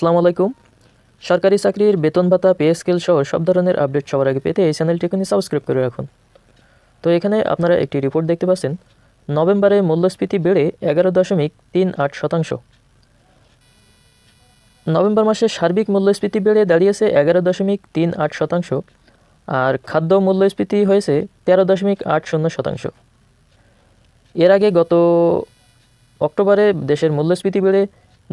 আসসালামু আলাইকুম। সরকারি চাকরির বেতন ভাতা, পে স্কেল সহ সব ধরনের আপডেট সবার আগে পেতে এই চ্যানেলটি এখনই সাবস্ক্রাইব করে রাখুন। তো এখানে আপনারা একটি রিপোর্ট দেখতে পাচ্ছেন। নভেম্বরে মূল্যস্ফীতি বেড়ে এগারো দশমিক তিন আট শতাংশ। নভেম্বর মাসে সার্বিক মূল্যস্ফীতি বেড়ে দাঁড়িয়েছে এগারো দশমিক তিন আট শতাংশ আর খাদ্য মূল্যস্ফীতি হয়েছে তেরো দশমিক আট শূন্য শতাংশ। এর আগে গত অক্টোবরে দেশের মূল্যস্ফীতি বেড়ে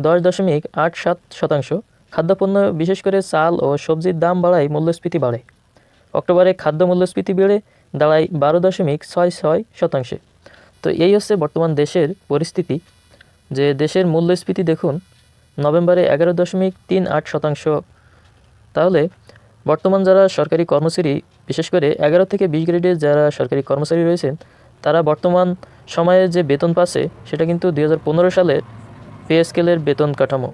দশ দশমিক আট সাত শতাংশ। খাদ্যপণ্য, বিশেষ করে চাল ও সবজির দাম বাড়ায় মূল্যস্ফীতি বাড়ে। অক্টোবরে খাদ্য মূল্যস্ফীতি বেড়ে দাঁড়ায় বারো দশমিক ছয় ছয় শতাংশে। তো এই হচ্ছে বর্তমান দেশের পরিস্থিতি। যে দেশের মূল্যস্ফীতি দেখুন, নভেম্বরে এগারো দশমিক তিন আট শতাংশ। তাহলে বর্তমান যারা সরকারি কর্মচারী, বিশেষ করে এগারো থেকে বিশ গ্রেডের যারা সরকারি কর্মচারী রয়েছেন, তারা বর্তমান সময়ে যে বেতন পাচ্ছে, সেটা কিন্তু দু হাজার পনেরো সালের পে স্কেলের বেতন কাঠামো।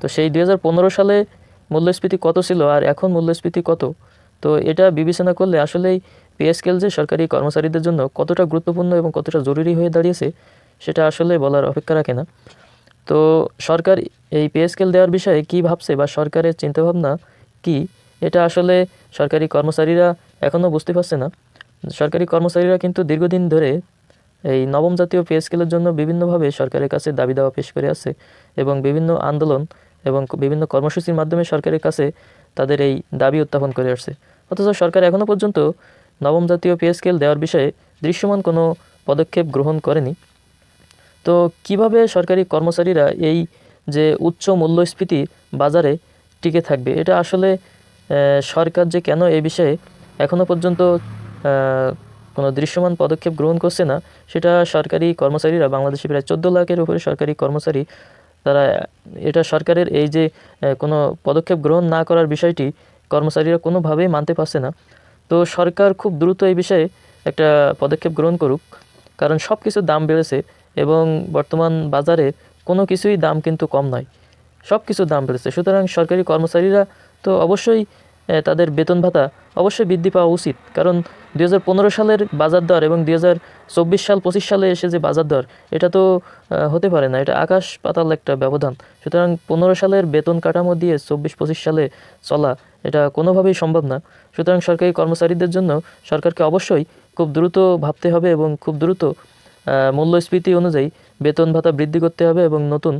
তো সেই দু হাজার পনেরো সালে মূল্যস্ফীতি কত ছিল আর এখন মূল্যস্ফীতি কত? তো এটা বিবেচনা করলে আসলেই পে স্কেল যে সরকারি কর্মচারীদের জন্য কতটা গুরুত্বপূর্ণ এবং কতটা জরুরি হয়ে দাঁড়িয়েছে, সেটা আসলে বলার অপেক্ষা রাখে না। তো সরকার এই পে স্কেল দেওয়ার বিষয়ে কী ভাবছে বা সরকারের চিন্তাভাবনা কী, এটা আসলে সরকারি কর্মচারীরা এখনও বুঝতে পারছে না। সরকারি কর্মচারীরা কিন্তু দীর্ঘদিন ধরে এই নবম জাতীয় পে স্কেলের জন্য বিভিন্নভাবে সরকারের কাছে দাবি দাওয়া পেশ করে আসছে এবং বিভিন্ন আন্দোলন এবং বিভিন্ন কর্মসূচির মাধ্যমে সরকারের কাছে তাদের এই দাবি উত্থাপন করে আসছে। অথচ সরকার এখনও পর্যন্ত নবম জাতীয় পে স্কেল দেওয়ার বিষয়ে দৃশ্যমান কোনো পদক্ষেপ গ্রহণ করেনি। তো কীভাবে সরকারি কর্মচারীরা এই যে উচ্চ মূল্যস্ফীতি বাজারে টিকে থাকবে, এটা আসলে সরকার যে কেন এ বিষয়ে এখনও পর্যন্ত কোনো দৃশ্যমান পদক্ষেপ গ্রহণ করছে না, সেটা সরকারি কর্মচারীরা বাংলাদেশে প্রায় চোদ্দ লাখের উপরে সরকারি কর্মচারী তারা, এটা সরকারের এই যে কোনো পদক্ষেপ গ্রহণ না করার বিষয়টি কর্মচারীরা কোনোভাবেই মানতে পারছে না। তো সরকার খুব দ্রুত এই বিষয়ে একটা পদক্ষেপ গ্রহণ করুক, কারণ সব কিছুর দাম বেড়েছে এবং বর্তমান বাজারে কোনো কিছুই দাম কিন্তু কম নয় সব কিছুর দাম বেড়েছে। সুতরাং সরকারি কর্মচারীরা তো অবশ্যই তাদের বেতন ভাতা অবশ্যই বৃদ্ধি পাওয়া উচিত। কারণ দুই হাজার পনেরো সালের বাজার দর এবং দু হাজার চব্বিশ সাল, পঁচিশ সালে এসে যে বাজার দর, এটা তো হতে পারে না। এটা আকাশ পাতাল একটা ব্যবধান। সুতরাং পনেরো সালের বেতন কাঠামো দিয়ে চব্বিশ, পঁচিশ সালে চলা, এটা কোনোভাবেই সম্ভব না। সুতরাং সরকারি কর্মচারীদের জন্য সরকারকে অবশ্যই খুব দ্রুত ভাবতে হবে এবং খুব দ্রুত মূল্যস্ফীতি অনুযায়ী বেতন ভাতা বৃদ্ধি করতে হবে এবং নতুন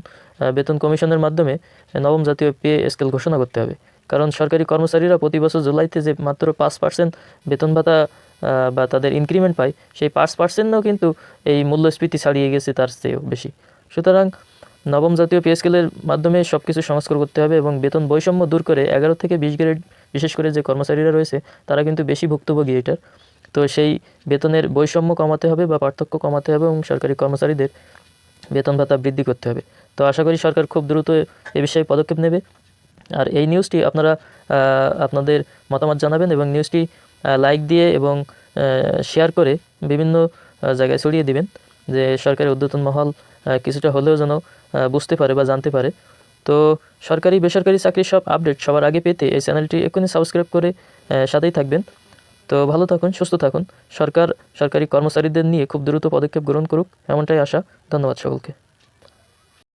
বেতন কমিশনের মাধ্যমে নবম জাতীয় পে স্কেল ঘোষণা করতে হবে। কারণ সরকারি কর্মচারীরা প্রতি বছর জুলাইতে যে মাত্র পাঁচ পার্সেন্ট বেতন ভাতা বা তাদের ইনক্রিমেন্ট পায়, সেই পাঁচ পার্সেন্টও কিন্তু এই মূল্যস্ফীতি ছাড়িয়ে গেছে তার চেয়েও বেশি। সুতরাং নবম জাতীয় পে স্কেলের মাধ্যমে সব কিছু সংস্কার করতে হবে এবং বেতন বৈষম্য দূর করে এগারো থেকে বিশ গ্রেড বিশেষ করে যে কর্মচারীরা রয়েছে, তারা কিন্তু বেশি ভুক্তভোগী এটার। তো সেই বেতনের বৈষম্য কমাতে হবে বা পার্থক্য কমাতে হবে এবং সরকারি কর্মচারীদের বেতন ভাতা বৃদ্ধি করতে হবে। তো আশা করি সরকার খুব দ্রুত এ বিষয়ে পদক্ষেপ নেবে। আর এই নিউজটি আপনারা আপনাদের মতামত জানাবেন এবং নিউজটি লাইক দিয়ে এবং শেয়ার করে বিভিন্ন জায়গায় ছড়িয়ে দিবেন যে সরকারি উদ্যতন মহল কিছুটা হলেও যেন বুঝতে পারে বা জানতে পারে। তো সরকারি, বেসরকারি চাকরির সব আপডেট সবার আগে পেতে এই চ্যানেলটি এক্ষুনি সাবস্ক্রাইব করে সাথেই থাকবেন। তো ভালো থাকুন, সুস্থ থাকুন। সরকার, সরকারি কর্মচারীদের নিয়ে খুব দ্রুত পদক্ষেপ গ্রহণ করুক, এমনটাই আশা। ধন্যবাদ সকলকে।